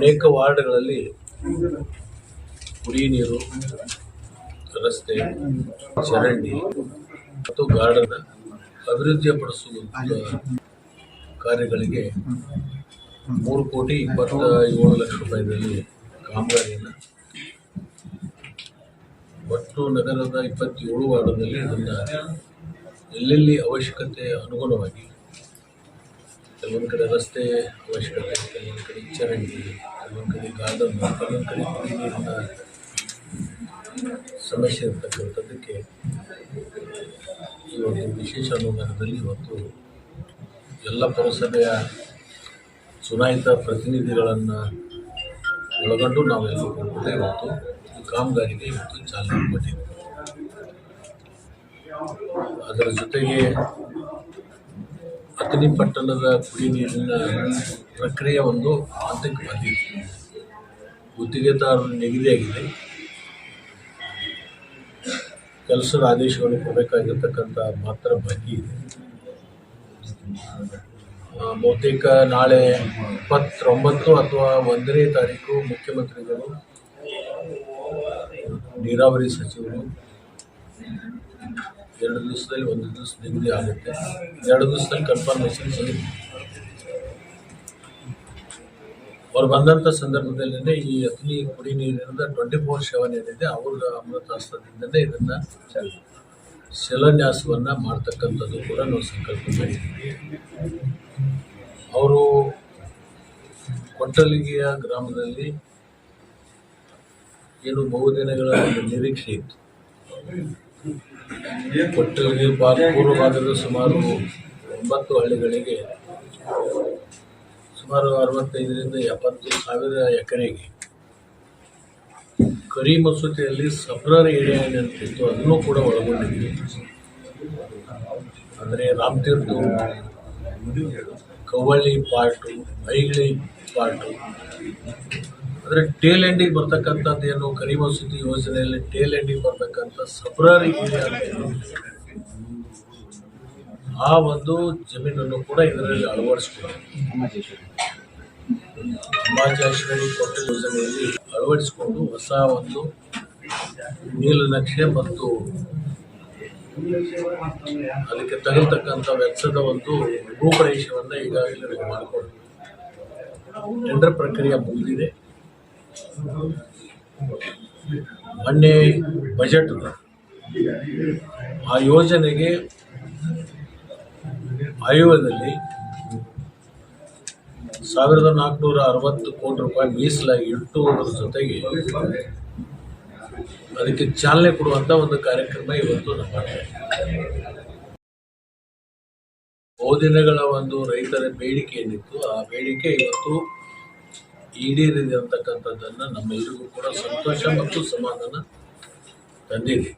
ಅನೇಕ ವಾರ್ಡ್ಗಳಲ್ಲಿ ಕುಡಿಯ ನೀರು, ರಸ್ತೆ, ಚರಂಡಿ ಮತ್ತು ಗಾರ್ಡನ್ ಅಭಿವೃದ್ಧಿಪಡಿಸುವ ಕಾರ್ಯಗಳಿಗೆ ಮೂರು ಕೋಟಿ ಇಪ್ಪತ್ತ ಏಳು ಲಕ್ಷ ರೂಪಾಯಿದಲ್ಲಿ ಕಾಮಗಾರಿಯನ್ನು ಒಟ್ಟು ನಗರದ ಇಪ್ಪತ್ತೇಳು ವಾರ್ಡ್ನಲ್ಲಿ ಇದನ್ನು ಎಲ್ಲೆಲ್ಲಿ ಅವಶ್ಯಕತೆ ಅನುಗುಣವಾಗಿ ಕೆಲವೊಂದು ಕಡೆ ರಸ್ತೆ ಅವಶ್ಯಕತೆ ಚರಂಡಿ ಕೆಲವೊಂದು ಕಡೆ ಗಾರ್ಡನ್ ಕೆಲವೊಂದು ಕಡೆ ಕುಡಿ ನೀರಿನ ಸಮಸ್ಯೆ ಇರ್ತಕ್ಕಂಥದ್ದಕ್ಕೆ ಈ ಒಂದು ವಿಶೇಷ ಅನುದಾನದಲ್ಲಿ ಇವತ್ತು ಎಲ್ಲ ಪುರಸಭೆಯ ಚುನಾಯಿತ ಪ್ರತಿನಿಧಿಗಳನ್ನು ಒಳಗೊಂಡು ನಾವೆಲ್ಲರೂ ಕೂಡ ಇವತ್ತು ಈ ಕಾಮಗಾರಿಗೆ ಇವತ್ತು ಚಾಲನೆ ಕೊಟ್ಟಿದ್ದೇವೆ. ಅದರ ಜೊತೆಗೆ ಅಥಣಿ ಪಟ್ಟಣದ ಕುಡಿ ನೀರಿನ ಪ್ರಕ್ರಿಯೆ ಒಂದು ಹಂತಕ್ಕೆ ಬಂದಿತ್ತು ಗುತ್ತಿಗೆದಾರರು ನಿಗದಿಯಾಗಿದೆ. ಕೆಲಸದ ಆದೇಶಗಳು ಕೊಡಬೇಕಾಗಿರ್ತಕ್ಕಂಥ ಮಾತ್ರ ಬಾಕಿ ಇದೆ. ಬಹುತೇಕ ನಾಳೆ ಇಪ್ಪತ್ತೊಂಬತ್ತು ಅಥವಾ ಒಂದನೇ ತಾರೀಕು ಮುಖ್ಯಮಂತ್ರಿಗಳು, ನೀರಾವರಿ ಸಚಿವರು ಎರಡು ದಿವಸದಲ್ಲಿ ಒಂದು ದಿವಸ ನಿಗದಿ ಆಗುತ್ತೆ. ಎರಡು ದಿವಸದಲ್ಲಿ ಕನ್ಫರ್ಮೇಷನ್ ಸಿಗುತ್ತೆ. ಅವ್ರು ಬಂದಂಥ ಸಂದರ್ಭದಲ್ಲಿ ಈ ಅಗ್ನಿ ಕುಡಿ ನೀರಿನಿಂದ ಟ್ವೆಂಟಿ ಫೋರ್ ಸೆವೆನ್ ಏನಿದೆ, ಅವ್ರ ಅಮೃತ ಹಸ್ತದಿಂದಲೇ ಇದನ್ನು ಶಿಲಾನ್ಯಾಸವನ್ನು ಮಾಡ್ತಕ್ಕಂಥದ್ದು ಕೂಡ ನಾವು ಸಂಕಲ್ಪ ಮಾಡಿದ್ದೀವಿ ಅವರು ಕೊಟ್ಟಲಿಗೆಯ ಗ್ರಾಮದಲ್ಲಿ ಏನು ಬಹುದಿನಗಳ ಒಂದು ನಿರೀಕ್ಷೆ ಇತ್ತು. ಕೊಟ್ಟಲಿಗೆ ಭಾಗ ಪೂರ್ವ ಭಾಗದ ಸುಮಾರು ಒಂಬತ್ತು ಹಳ್ಳಿಗಳಿಗೆ ಸುಮಾರು ಅರವತ್ತೈದರಿಂದ ಎಪ್ಪತ್ತು ಸಾವಿರ ಎಕರೆಗೆ ಕರಿ ಮಸೂತಿಯಲ್ಲಿ ಸಬ್ರರ್ ಏರಿಯಾ ಏನಂತಿತ್ತು ಅದನ್ನು ಕೂಡ ಒಳಗೊಂಡಿದ್ದೀವಿ ಅಂದರೆ ರಾಮತೀರ್ಥ ಕವಳ್ಳಿ ಪಾರ್ಟು ಐಗಳಿ ಪಾರ್ಟು. ಅಂದರೆ ಟೇಲ್ ಎಂಡಿಗೆ ಬರ್ತಕ್ಕಂಥದ್ದು ಏನು? ಕರಿಮ ಮಸೂತಿ ಯೋಜನೆಯಲ್ಲಿ ಟೇಲ್ ಎಂಡಿಗೆ ಬರ್ತಕ್ಕಂಥ ಸಬ್ರಾರಿ ಆ ಒಂದು ಜಮೀನನ್ನು ಕೂಡ ಇದರಲ್ಲಿ ಅಳವಡಿಸ್ಕೊಂಡು ಕೊಟ್ಟ ಯೋಜನೆಯಲ್ಲಿ ಅಳವಡಿಸಿಕೊಂಡು ಹೊಸ ಒಂದು ನೀಲನಕ್ಷೆ ಮತ್ತು ಅದಕ್ಕೆ ತಗಲ್ತಕ್ಕಂಥ ವೆಚ್ಚದ ಒಂದು ರೂಪರೇಷವನ್ನು ಈಗಾಗಲೇ ಎಲ್ಲರಿಗೂ ಮಾಡಿಕೊಂಡು ಟೆಂಡರ್ ಪ್ರಕ್ರಿಯೆ ಮುಗಿದಿದೆ. ಮೊನ್ನೆ ಬಜೆಟ್ ಆ ಯೋಜನೆಗೆ ಆಯೋಗದಲ್ಲಿ ಸಾವಿರದ ನಾಲ್ಕುನೂರ ಅರವತ್ತು ಕೋಟಿ ರೂಪಾಯಿ ಮೀಸಲಾಗಿ ಇಟ್ಟು ಜೊತೆಗೆ ಅದಕ್ಕೆ ಚಾಲನೆ ಕೊಡುವಂಥ ಒಂದು ಕಾರ್ಯಕ್ರಮ ಇವತ್ತು ನಮ್ಮ ಬಹುದಿನಗಳ ಒಂದು ರೈತರ ಬೇಡಿಕೆ ಏನಿತ್ತು, ಆ ಬೇಡಿಕೆ ಇವತ್ತು ಈಡೇರಿದೆ ಅಂತಕ್ಕಂಥದ್ದನ್ನು ನಮ್ಮೆಲ್ಲರಿಗೂ ಕೂಡ ಸಂತೋಷ ಮತ್ತು ಸಮಾಧಾನ ತಂದಿದೆ.